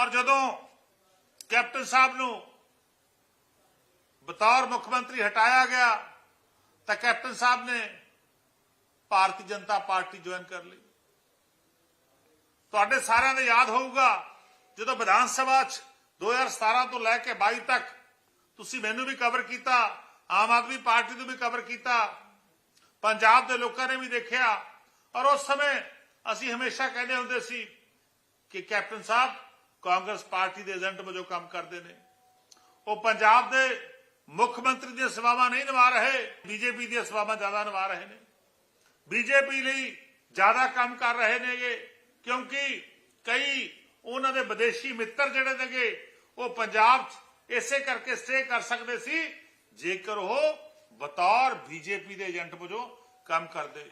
ਔਰ ਜਦੋਂ ਕੈਪਟਨ ਸਾਹਿਬ ਨੂੰ ਬਤੌਰ ਮੁੱਖ ਮੰਤਰੀ ਹਟਾਇਆ ਗਿਆ, ਤਾਂ ਕੈਪਟਨ ਸਾਹਿਬ ਨੇ ਭਾਰਤੀ ਜਨਤਾ ਪਾਰਟੀ ਜੁਆਇਨ ਕਰ ਲਈ। ਤੁਹਾਡੇ ਸਾਰਿਆਂ ਨੂੰ ਯਾਦ ਹੋਊਗਾ, ਜਦੋਂ ਵਿਧਾਨ ਸਭਾ 'ਚ 2017 ਤੋਂ ਲੈ ਕੇ 22 ਤੱਕ ਤੁਸੀਂ ਮੈਨੂੰ ਵੀ ਕਵਰ ਕੀਤਾ, ਆਮ ਆਦਮੀ ਪਾਰਟੀ ਨੂੰ ਵੀ ਕਵਰ ਕੀਤਾ, ਪੰਜਾਬ ਦੇ ਲੋਕਾਂ ਨੇ ਵੀ ਦੇਖਿਆ। ਔਰ ਉਸ ਸਮੇਂ ਅਸੀਂ ਹਮੇਸ਼ਾ ਕਹਿੰਦੇ ਹੁੰਦੇ ਸੀ ਕਿ ਕੈਪਟਨ ਸਾਹਿਬ ਕਾਂਗਰਸ ਪਾਰਟੀ ਦੇ ਏਜੰਟ ਵਜੋਂ ਕੰਮ ਕਰਦੇ ਨੇ। ਉਹ ਪੰਜਾਬ ਦੇ ਮੁੱਖ ਮੰਤਰੀ ਦੀਆਂ ਸੇਵਾਵਾਂ ਨਹੀਂ ਨਿਭਾ ਰਹੇ, ਬੀਜੇਪੀ ਦੀਆਂ ਸੇਵਾਵਾਂ ਜ਼ਿਆਦਾ ਨਿਭਾ ਰਹੇ ਨੇ। ਬੀਜੇਪੀ ਲਈ ਜ਼ਿਆਦਾ ਕੰਮ ਕਰ ਰਹੇ ਨੇਗੇ, ਕਿਉਂਕਿ ਕਈ ਉਹਨਾਂ ਦੇ ਵਿਦੇਸ਼ੀ ਮਿੱਤਰ ਜਿਹੜੇ ਨੇਗੇ, ਉਹ ਪੰਜਾਬ 'ਚ ਇਸੇ ਕਰਕੇ ਸਟੇ ਕਰ ਸਕਦੇ ਸੀ, ਜੇਕਰ ਉਹ ਬਤੌਰ ਬੀਜੇਪੀ ਦੇ ਏਜੰਟ ਵਜੋਂ ਕੰਮ ਕਰਦੇ।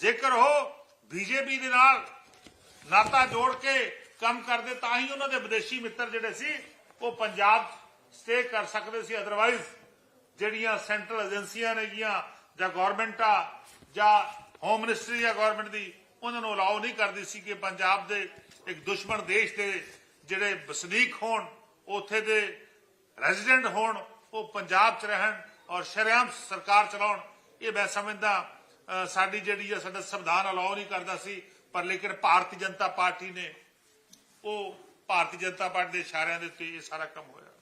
ਜੇਕਰ ਉਹ ਬੀਜੇਪੀ ਦੇ ਨਾਲ ਨਾਤਾ ਜੋੜ ਕੇ ਕੰਮ ਕਰਦੇ ਤਾਂ ਹੀ ਉਹਨਾਂ ਦੇ ਵਿਦੇਸ਼ੀ ਮਿੱਤਰ ਜਿਹੜੇ ਸੀ, ਉਹ ਪੰਜਾਬ ਸਟੇ ਕਰ ਸਕਦੇ ਸੀ। ਅਦਰਵਾਈਜ਼ ਜਿਹੜੀਆਂ ਸੈਂਟਰਲ ਏਜੰਸੀਆਂ ਨੇਗੀਆਂ ਜਾਂ ਗਵਰਨਮੈਂਟ ਆ, ਜਾਂ ਹੋਮ ਮਿਨਿਸਟਰੀ ਜਾਂ ਗਵਰਨਮੈਂਟ ਦੀ, ਉਹਨਾਂ ਨੂੰ ਅਲਾਉ ਨਹੀਂ ਕਰਦੀ ਸੀ ਕਿ ਪੰਜਾਬ ਦੇ ਇੱਕ ਦੁਸ਼ਮਣ ਦੇਸ਼ ਦੇ ਜਿਹੜੇ ਵਸਨੀਕ ਹੋਣ, ਉੱਥੇ ਦੇ ਰੈਜ਼ੀਡੈਂਟ ਹੋਣ, ਉਹ ਪੰਜਾਬ 'ਚ ਰਹਿਣ ਔਰ ਸ਼ਰਿਆਮ ਸਰਕਾਰ ਚਲਾਉਣ। ਇਹ ਮੈਂ ਸਮਝਦਾ ਸਾਡੀ ਜਿਹੜੀ ਸਾਡਾ ਸੰਵਿਧਾਨ ਅਲਾਉ ਨਹੀਂ ਕਰਦਾ ਸੀ, ਪਰ ਲੇਕਿਨ ਭਾਰਤੀ ਜਨਤਾ ਪਾਰਟੀ ਨੇ ਉਹ ਭਾਰਤੀ ਜਨਤਾ ਪਾਰਟੀ ਦੇ ਇਸ਼ਾਰਿਆਂ ਦੇ ਉੱਤੇ ਇਹ ਸਾਰਾ ਕੰਮ ਹੋਇਆ।